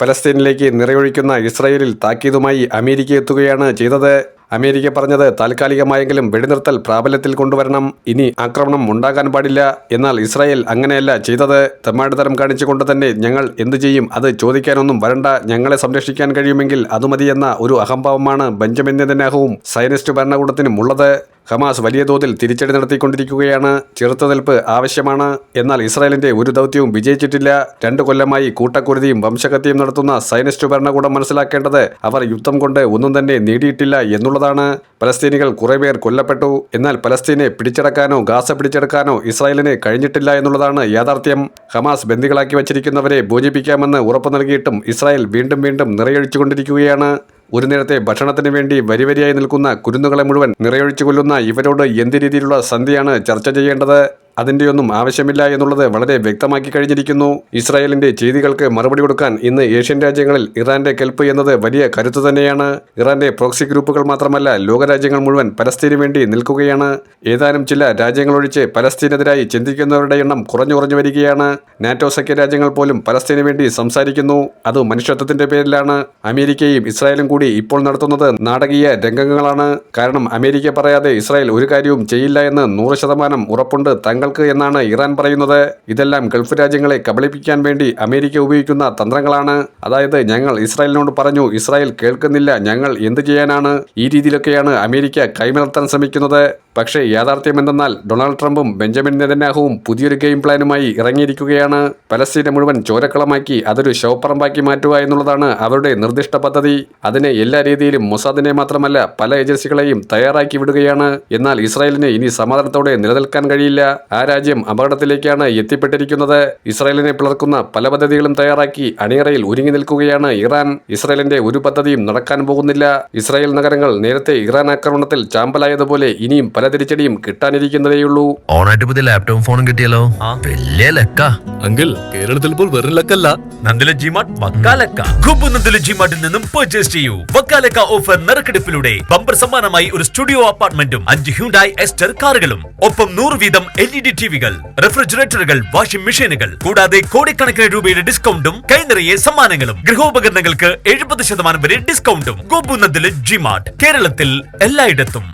പലസ്തീനിലേക്ക് നിറയൊഴിക്കുന്ന ഇസ്രയേലിൽ താക്കീതുമായി അമേരിക്ക എത്തുകയാണ് ചെയ്തത്. അമേരിക്ക പറഞ്ഞത് താൽക്കാലികമായെങ്കിലും വെടിനിർത്തൽ പ്രാബല്യത്തിൽ കൊണ്ടുവരണം ഇനി ആക്രമണം ഉണ്ടാകാൻ പാടില്ല. എന്നാൽ ഇസ്രായേൽ അങ്ങനെയല്ല ചെയ്തത്. തെമ്മാടിത്തരം കാണിച്ചുകൊണ്ട് തന്നെ ഞങ്ങൾ എന്തു ചെയ്യും അത് ചോദിക്കാനൊന്നും വരണ്ട. ഞങ്ങളെ സംരക്ഷിക്കാൻ കഴിയുമെങ്കിൽ അത് മതിയെന്ന ഒരു അഹംഭാവമാണ് ബെഞ്ചമിൻ നെതന്യാഹുവും സൈനിസ്റ്റ് ഭരണകൂടത്തിനും ഉള്ളത്. ഹമാസ് വലിയ തോതിൽ തിരിച്ചടി നടത്തിക്കൊണ്ടിരിക്കുകയാണ്. ചെറുത്തുനിൽപ്പ് ആവശ്യമാണ്. എന്നാൽ ഇസ്രായേലിന്റെ ഒരു ദൗത്യവും വിജയിച്ചിട്ടില്ല. രണ്ടു കൊല്ലമായി കൂട്ടക്കുരുതിയും വംശഹത്യയും നടത്തുന്ന സൈനിസ്റ്റ് ഭരണകൂടം മനസ്സിലാക്കേണ്ടത് അവർ യുദ്ധം കൊണ്ട് ഒന്നും തന്നെ നേടിയിട്ടില്ല എന്നുള്ളതാണ്. പലസ്തീനികൾ കുറെ പേർ കൊല്ലപ്പെട്ടു. എന്നാൽ പലസ്തീനെ പിടിച്ചെടുക്കാനോ ഗാസ പിടിച്ചെടുക്കാനോ ഇസ്രായേലിന് കഴിഞ്ഞിട്ടില്ല എന്നുള്ളതാണ് യാഥാർത്ഥ്യം. ഹമാസ് ബന്ദികളാക്കി വച്ചിരിക്കുന്നവരെ മോചിപ്പിക്കാമെന്ന് ഉറപ്പു നൽകിയിട്ടും ഇസ്രായേൽ വീണ്ടും വീണ്ടും നിറയൊഴിച്ചുകൊണ്ടിരിക്കുകയാണ്. ഒരു നേരത്തെ ഭക്ഷണത്തിന് വേണ്ടി വരിവരിയായി നിൽക്കുന്ന കുരുന്നുകളെ മുഴുവൻ നിറയൊഴിച്ചു കൊല്ലുന്ന ഇവരോട് എന്ത് രീതിയിലുള്ള സന്ധിയാണ് ചർച്ച ചെയ്യേണ്ടത്? അതിന്റെയൊന്നും ആവശ്യമില്ല എന്നുള്ളത് വളരെ വ്യക്തമാക്കി കഴിഞ്ഞിരിക്കുന്നു. ഇസ്രായേലിന്റെ ചെയ്തികൾക്ക് മറുപടി കൊടുക്കാൻ ഇന്ന് ഏഷ്യൻ രാജ്യങ്ങളിൽ ഇറാന്റെ കെൽപ്പ് എന്നത് വലിയ കരുത്തു തന്നെയാണ്. ഇറാന്റെ പ്രോക്സി ഗ്രൂപ്പുകൾ മാത്രമല്ല ലോകരാജ്യങ്ങൾ മുഴുവൻ പലസ്തീന് വേണ്ടി നിൽക്കുകയാണ്. ഏതാനും ചില രാജ്യങ്ങളൊഴിച്ച് പലസ്തീനെതിരായി ചിന്തിക്കുന്നവരുടെ എണ്ണം കുറഞ്ഞു കുറഞ്ഞു വരികയാണ്. നാറ്റോ സഖ്യ രാജ്യങ്ങൾ പോലും പലസ്തീന് വേണ്ടി സംസാരിക്കുന്നു. അത് മനുഷ്യത്വത്തിന്റെ പേരിലാണ്. അമേരിക്കയും ഇസ്രായേലും കൂടി ഇപ്പോൾ നടത്തുന്നത് നാടകീയ രംഗങ്ങളാണ്. കാരണം അമേരിക്ക പറയാതെ ഇസ്രായേൽ ഒരു കാര്യവും ചെയ്യില്ല എന്ന് നൂറ് ശതമാനം ഉറപ്പുണ്ട് തങ്ങൾക്ക് എന്നാണ് ഇറാൻ പറയുന്നത്? ഇതെല്ലാം ഗൾഫ് രാജ്യങ്ങളെ കബളിപ്പിക്കാൻ വേണ്ടി അമേരിക്ക ഉപയോഗിക്കുന്ന തന്ത്രങ്ങളാണ്. അതായത് ഞങ്ങൾ ഇസ്രായേലിനോട് പറഞ്ഞു ഇസ്രായേൽ കേൾക്കുന്നില്ല ഞങ്ങൾ എന്ത് ചെയ്യാനാണ്? ഈ രീതിയിലൊക്കെയാണ് അമേരിക്ക കൈമലർത്താൻ ശ്രമിക്കുന്നത്. പക്ഷേ യാഥാർത്ഥ്യം എന്തെന്നാൽ ഡൊണാൾഡ് ട്രംപും ബെഞ്ചമിൻ നെതന്യാഹുവും പുതിയൊരു ഗെയിം പ്ലാനുമായി ഇറങ്ങിയിരിക്കുകയാണ്. പലസ്തീനെ മുഴുവൻ ചോരക്കളമാക്കി അതൊരു ശവപ്പറമ്പാക്കി മാറ്റുക എന്നുള്ളതാണ് അവരുടെ നിർദ്ദിഷ്ട പദ്ധതി. അതിനെ എല്ലാ രീതിയിലും മൊസാദിനെ മാത്രമല്ല പല ഏജൻസികളെയും തയ്യാറാക്കി വിടുകയാണ്. എന്നാൽ ഇസ്രായേലിന് ഇനി സമാധാനത്തോടെ നിലനിൽക്കാൻ കഴിയില്ല. ആ രാജ്യം അപകടത്തിലേക്കാണ് എത്തിപ്പെട്ടിരിക്കുന്നത്. ഇസ്രായേലിനെ പിളർക്കുന്ന പല പദ്ധതികളും തയ്യാറാക്കി അണിയറയിൽ ഒരുങ്ങി നിൽക്കുകയാണ് ഇറാൻ. ഇസ്രായേലിന്റെ ഒരു പദ്ധതിയും നടക്കാൻ പോകുന്നില്ല. ഇസ്രായേൽ നഗരങ്ങൾ നേരത്തെ ഇറാൻ ആക്രമണത്തിൽ ചാമ്പലായതുപോലെ ഇനിയും പല തിരിച്ചടിയും കിട്ടാനിരിക്കുന്നതേയുള്ളൂ. ഓണായിട്ട് പുതിയ ലാപ്ടോപ്പ് ഫോണും കിട്ടിയല്ലോ. വലിയ ലക്ക. അങ്കിൾ കേരളത്തിൽ ഇപ്പോൾ വെറും ലക്കല്ല. നന്ദില ജിമാർട്ട് വക്കാലക്ക കുമ്പ് നന്ദില ജിമാർട്ടിൽ നിന്നും പർച്ചേസ് ചെയ്യൂ. വക്കാലക്ക ഓഫർ നറുക്കെടുപ്പിലൂടെ ബമ്പർ സമ്മാനമായി ഒരു സ്റ്റുഡിയോ അപ്പാർട്ട്മെന്റും അഞ്ച് ഹ്യൂണ്ടായി എസ്റ്റർ കാറുകളും ഒപ്പം നൂറ് വീതം എൽ ഇ ഡി ടിവികൾ റെഫ്രിജറേറ്ററുകൾ വാഷിംഗ് മെഷീനുകൾ കൂടാതെ കോടിക്കണക്കിന് രൂപയുടെ ഡിസ്കൗണ്ടും കൈനിറയെ സമ്മാനങ്ങളും. ഗൃഹോപകരണങ്ങൾക്ക് എഴുപത് ശതമാനം വരെ ഡിസ്കൗണ്ടും ഗോപു നന്ദില ജിമാർട്ട് കേരളത്തിൽ എല്ലായിടത്തും.